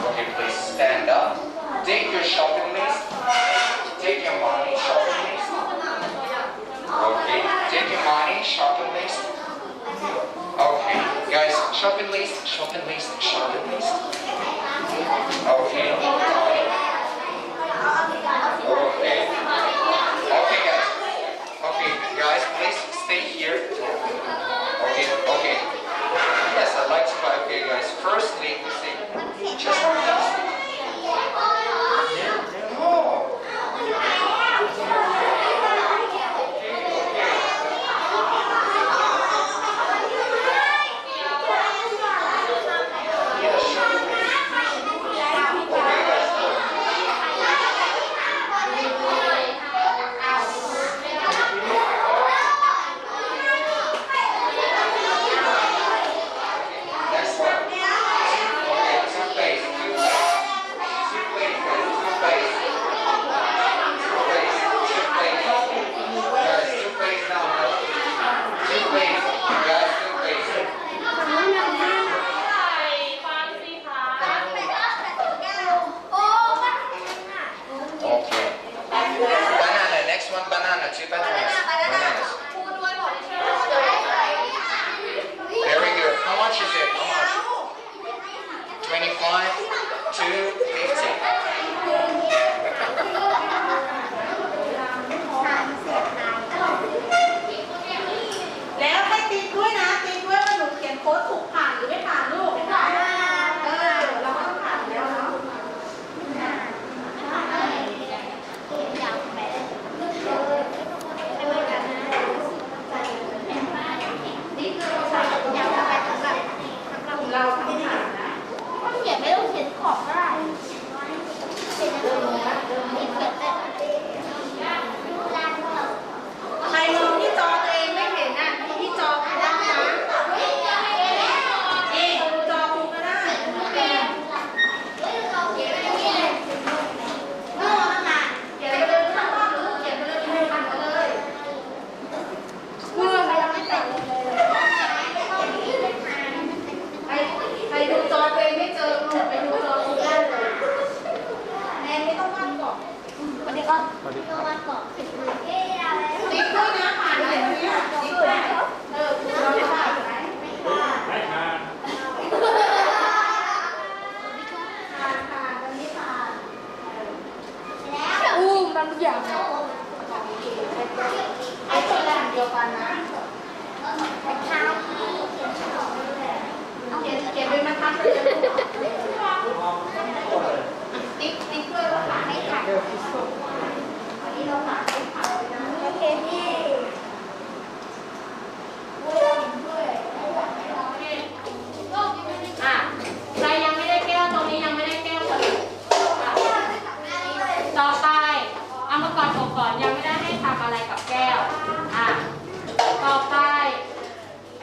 Okay, please stand up. Take your shopping list. Take your money shopping list. Okay, take your money shopping list. Okay, guys, shopping list, shopping list, shopping list. Okay. Okay. Okay, guys. Okay, guys, please stay here. Okay, okay. Yes, I like to. Okay, guys. Firstly. อนยังไม่ได้ให้ทำอะไรกับแก้ว อะ ต่อไป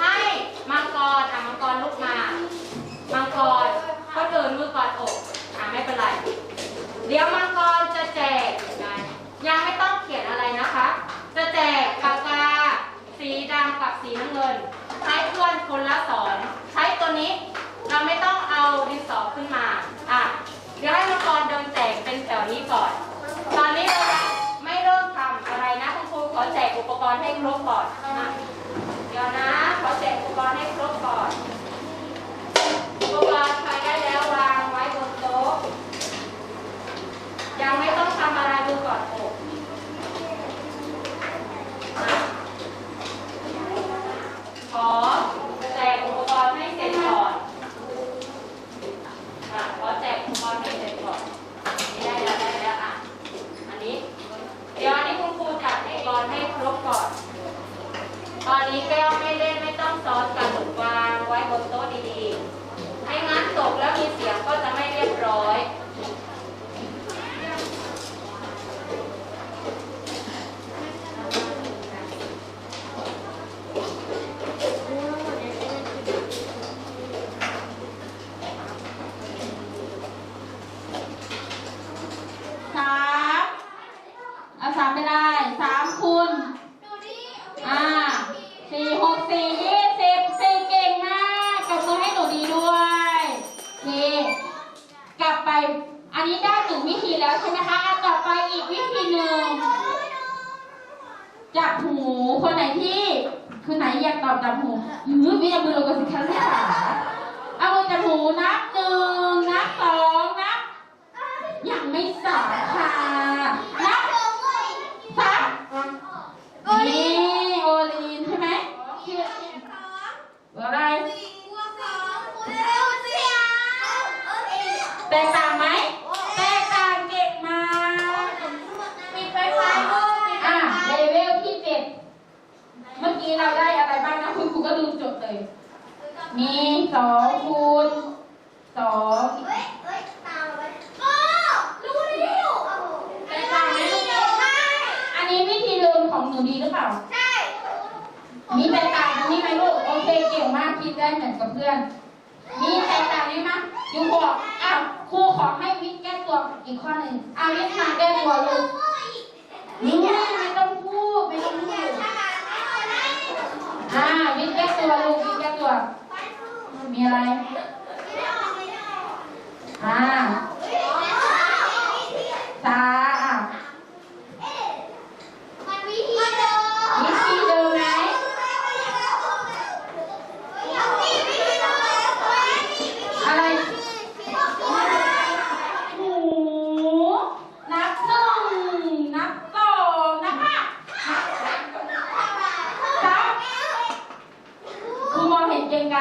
ให้มังกรอะมังกรลุกมา มังกรก็เดินมือกอดอกอะไม่เป็นไร เดี๋ยวมังกรจะแจก ยังไม่ต้องเขียนอะไรนะคะ จะแจกปากกา สีดำกับสีน้ำเงิน ใช้เพื่อนคนละสอน ใช้ตัวนี้ เราไม่ต้องเอาดินสอขึ้นมา อะ เดี๋ยวให้มังกรเดินแจกเป็นแถวนี้ก่อน รให้ครบก่อนอะ องคูณสองอันนี้วิธีลืมของหนูดีหรือเปล่าใช่มีแตกต่างตรงนี้ไหมลูก โอเคเก่งมากคิดได้เหมือนกับเพื่อน มีแตกต่างไหมมั้ยยูบอกอ้าวครูขอให้วิทย์แก้ตัวอีกข้อหนึ่งเอาวิทย์มาแก้ตัวลูกนี่ไม่ต้องพูดไม่ต้องพูดอ่าวิทย์แก้ตัวลูกวิทย์แก้ตัว มีอะไรอ่าตาอะวิธีเดิมไหมอะไรหูนับหนึ่นับสองนับห้านับคือมองเห็นยังไง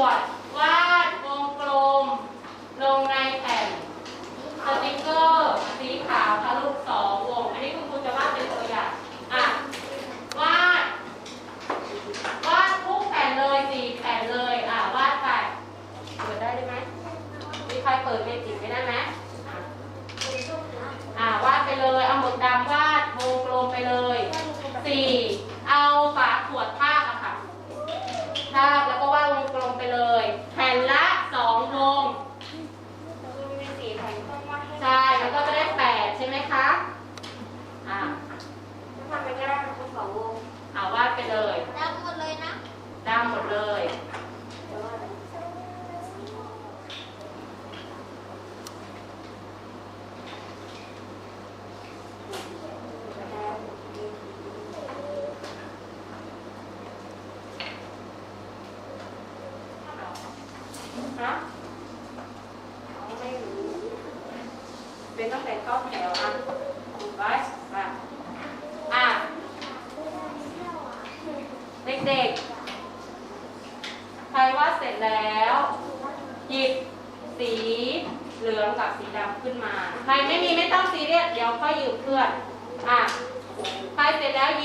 วด วาดวงกลม ลงในแผ่นสติกเกอร์สีขาวทะลุสองวง อันนี้คุณครูจะวาดเป็นตัวอย่างอะวาด วาดทุกแผ่นเลยสี่แผ่นเลยอะวาดไปเปิดได้ไหมมีใครเปิดเมจิกไม่ได้ไหมอะวาดไปเลย เอาหมึกดำวาดวงกลมไปเลยสี่เอาฝาขวดทาบอะค่ะทาบแล้วก็ Bye.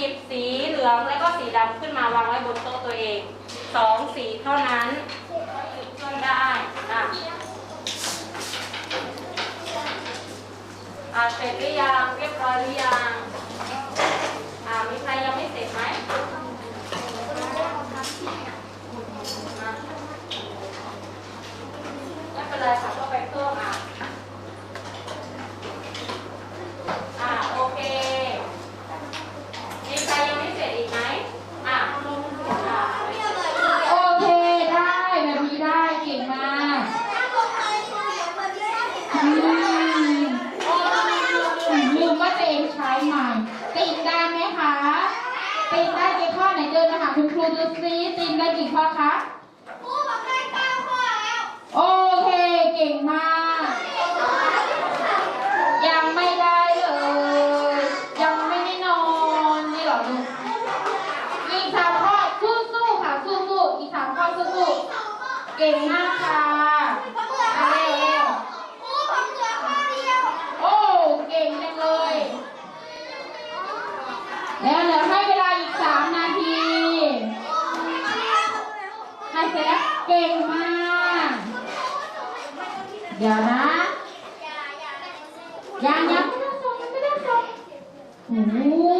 ิบสีเหลืองและก็สีดำขึ้นมาวางไว้บนโต๊ะตัวเองสองสีเท่านั้นช่วยได้นะอ่าเสร็จหรือยังเรียบร้อยหรือยังอ่ามีใครยังไม่เสร็จไหมไม่เป็นไรค่ะก็ไปเพิ่มอะ Dạ, dạ. Cái đó xong, cái đó xong. Ủa.